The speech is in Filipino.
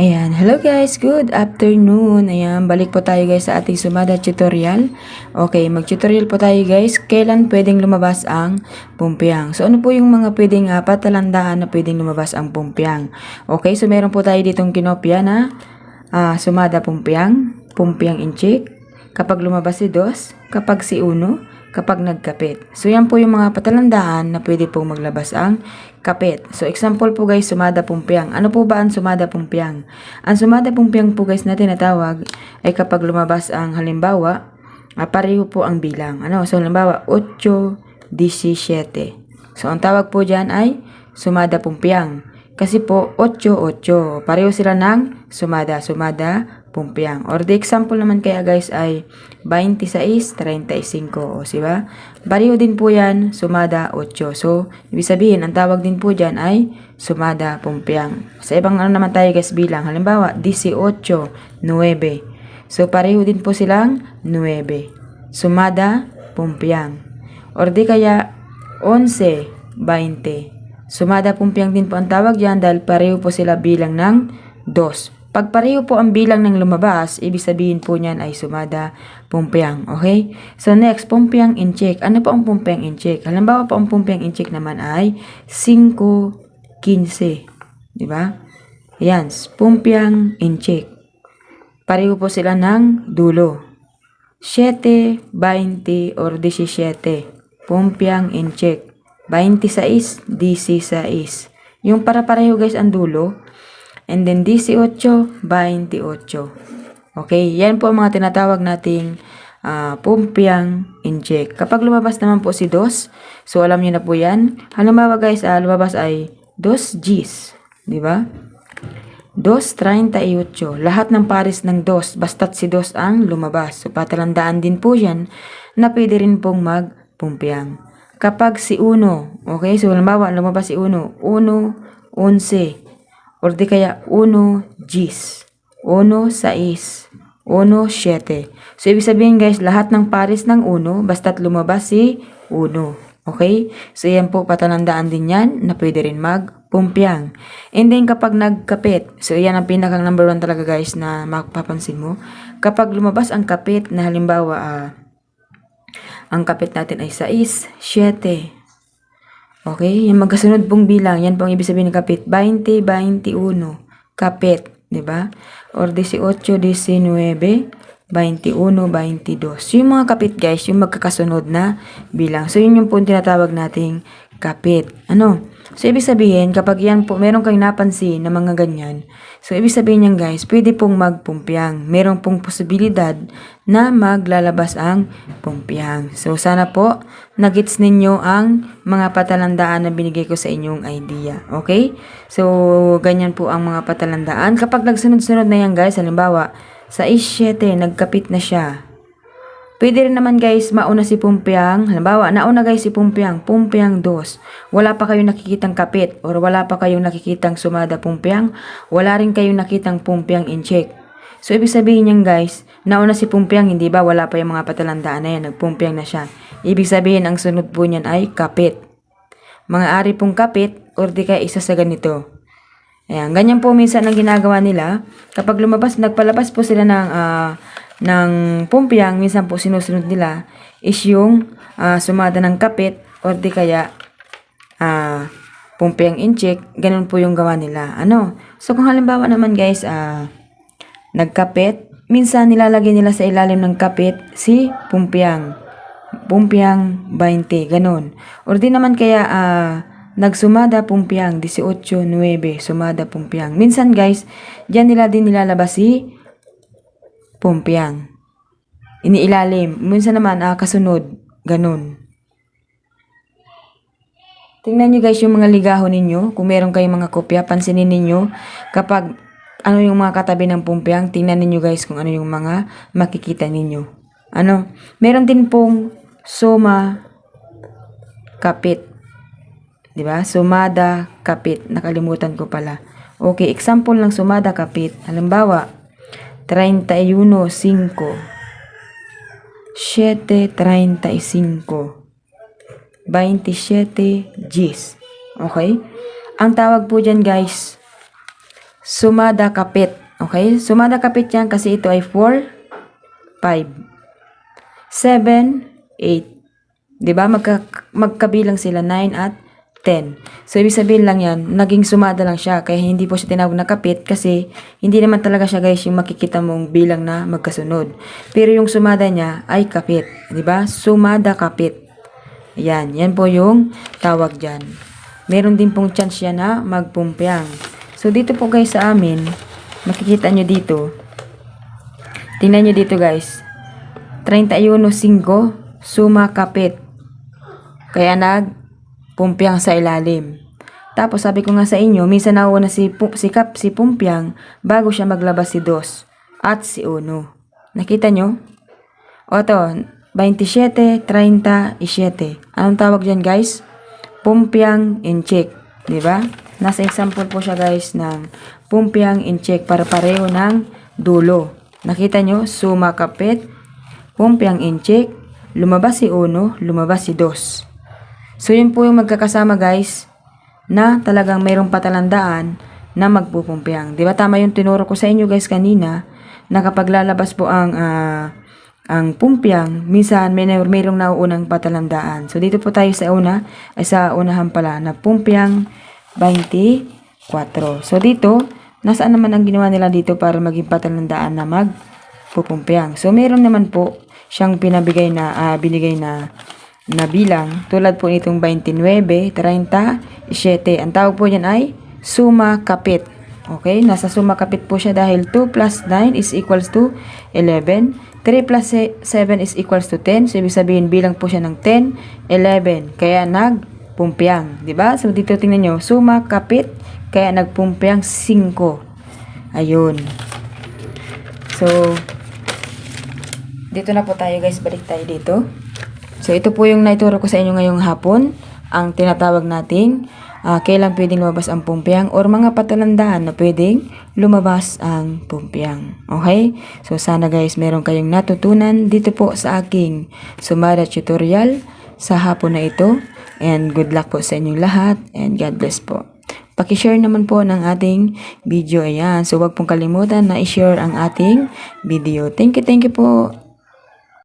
Ayan, hello guys, good afternoon. Ayan, balik po tayo guys sa ating sumada tutorial. Okay, mag-tutorial po tayo guys, kailan pwedeng lumabas ang pumpyang. So ano po yung mga pwedeng uh, patalandaan na pwedeng lumabas ang pumpyang. Okay, so meron po tayo ditong kinopya na ah, sumada pumpyang, pumpyang inchik, kapag lumabas si dos, kapag si uno, kapag nagkapit. So yan po yung mga patalandaan na pwede pong maglabas ang kapit. So example po guys, sumada pumpyang. Ano po ba ang sumada pumpyang? Ang sumada pumpyang po guys na tinatawag ay kapag lumabas ang halimbawa, ah, pareho po ang bilang. Ano? So halimbawa, 8, 17. So ang tawag po dyan ay sumada pumpyang. Kasi po, 8, 8. Pareho sila ng sumada, sumada, pumpyang. Or the example naman kaya guys ay 26, 35. O, diba? Pareho din po yan, sumada, 8. So, ibig sabihin, ang tawag din po dyan ay sumada, pumpyang. Sa ibang ano naman tayo guys bilang, halimbawa, 18, 9. So, pareho din po silang 9. Sumada, pumpyang. Or di kaya, 11, 20. Sumada pumpyang din po ang tawag yan dahil pareho po sila bilang ng 2. Pag pareho po ang bilang ng lumabas, ibig sabihin po niyan ay sumada pumpyang. Okay? So next, pumpyang incheck. Ano po ang pumpyang incheck? Halimbawa po ang pumpyang incheck naman ay 5, 15. Di ba? Yan, pumpyang incheck. Pareho po sila ng dulo. 7, 20, or 17. Pumpyang incheck. 26, 16. Yung para pareho guys ang dulo. And then 18, 28. Okay, yan po ang mga tinatawag nating uh, pumpyang inject. Kapag lumabas naman po si dos, so alam niyo na po yan. Halimbawa guys, uh, lumabas ay dos Gs. Di ba? Dos 38. Lahat ng pares ng dos, basta't si dos ang lumabas. So patalandaan din po yan na pwede rin pong magpumpyang. Kapag si uno, okay, so halimbawa lumabas si uno, uno, 11, or di kaya 1 Gs, 1 6, 1 7. So ibig sabihin guys, lahat ng pares ng 1 basta't lumabas si 1. Okay? So yan po patalandaan din yan na pwede rin magpumpyang. And then kapag nagkapit, so yan ang pinakang number 1 talaga guys na mapapansin mo. Kapag lumabas ang kapit na halimbawa ah, ang kapit natin ay 6, 7, Okay, yung magkasunod pong bilang, yan pong ibig sabihin ng kapit. 20, 21, kapit, ba? Or 18, 19, 21, 22. So, yung mga kapit guys, yung magkakasunod na bilang. So, yun yung po tinatawag nating kapit. Ano? So, ibig sabihin, kapag yan po, meron kang napansin na mga ganyan, so, ibig sabihin yan guys, pwede pong magpumpyang. Meron pong posibilidad na maglalabas ang pumpyang. So, sana po, nagits ninyo ang mga patalandaan na binigay ko sa inyong idea. Okay? So, ganyan po ang mga patalandaan. Kapag nagsunod-sunod na yan guys, halimbawa, sa is-7, nagkapit na siya. Pwede rin naman guys, mauna si Pumpyang. Halimbawa, nauna guys si Pumpyang, Pumpyang 2. Wala pa kayong nakikitang kapit or wala pa kayong nakikitang sumada Pumpyang. Wala rin kayong nakitang Pumpyang in check. So, ibig sabihin niyan guys, nauna si Pumpyang, hindi ba? Wala pa yung mga patalandaan na yan, nagpumpyang na siya. Ibig sabihin, ang sunod po niyan ay kapit. Mga ari pong kapit or di kaya isa sa ganito. Ayan, ganyan po minsan ang ginagawa nila. Kapag lumabas, nagpalabas po sila ng ah, ng pumpyang, minsan po sinusunod nila is yung ah, sumada ng kapit or di kaya ah, pumpyang incheck, ganun po yung gawa nila. Ano? So kung halimbawa naman guys, ah, nagkapit, minsan nilalagay nila sa ilalim ng kapit si pumpyang. Pumpyang 20, ganun. Or di naman kaya ah, nagsumada pumpyang 18, 9, sumada pumpyang. Minsan guys, diyan nila din nilalabas si pumpyang. Iniilalim. Minsan naman, ah, kasunod. Ganun. Tingnan nyo guys yung mga ligaho ninyo. Kung meron kayong mga kopya, pansinin ninyo. Kapag ano yung mga katabi ng pumpyang, tingnan ninyo guys kung ano yung mga makikita ninyo. Ano? Meron din pong soma kapit. ba? Sumada kapit. Nakalimutan ko pala. Okay, example ng sumada kapit. Halimbawa, 31.5 7.35 27 Gs. Okay? Ang tawag po dyan guys, sumada kapit. Okay? Sumada kapit yan kasi ito ay 4, 5, 7, 8. Diba? Magka, magkabilang sila 9 at 10. So, ibig sabihin lang yan, naging sumada lang siya. Kaya hindi po siya tinawag na kapit kasi hindi naman talaga siya guys yung makikita mong bilang na magkasunod. Pero yung sumada niya ay kapit. Diba? Sumada kapit. Yan. Yan po yung tawag dyan. Meron din pong chance siya na magpumpyang. So, dito po guys sa amin, makikita nyo dito. Tingnan nyo dito guys. 31.5 suma kapit. Kaya nag pumpyang sa ilalim. Tapos sabi ko nga sa inyo, minsan nauuna si, si Kap, si Pumpyang bago siya maglabas si Dos at si Uno. Nakita nyo? O to, 27, 30, 7. Anong tawag dyan guys? Pumpyang in check. Ba? Nasa example po siya guys ng pumpyang in check para pareho ng dulo. Nakita nyo? Suma kapit, pumpyang in check, lumabas si uno, lumabas si dos. So yun po yung magkakasama guys na talagang mayroong patalandaan na magpupumpyang. Di ba tama yung tinuro ko sa inyo guys kanina na kapag lalabas po ang ah, ang pumpyang, minsan may mayroong nauunang patalandaan. So dito po tayo sa una, ay sa unahan pala na pumpyang 24. So dito, nasaan naman ang ginawa nila dito para maging patalandaan na magpupumpyang. So meron naman po siyang pinabigay na ah, binigay na na bilang tulad po nitong 29, 30, 7. Ang tawag po niyan ay suma kapit. Okay, nasa suma kapit po siya dahil 2 plus 9 is equals to 11. 3 plus se- 7 is equals to 10. So, ibig sabihin, bilang po siya ng 10, 11. Kaya nagpumpyang. di ba? So, dito tingnan nyo, suma kapit, kaya nagpumpyang 5. Ayun. So, dito na po tayo guys, balik tayo dito. So, ito po yung naituro ko sa inyo ngayong hapon. Ang tinatawag nating ah, kailan pwedeng lumabas ang pumpyang or mga patalandahan na pwedeng lumabas ang pumpyang. Okay? So, sana guys, meron kayong natutunan dito po sa aking Sumada tutorial sa hapon na ito. And good luck po sa inyong lahat and God bless po. Pakishare naman po ng ating video. Ayan. So, wag pong kalimutan na i-share ang ating video. Thank you, thank you po.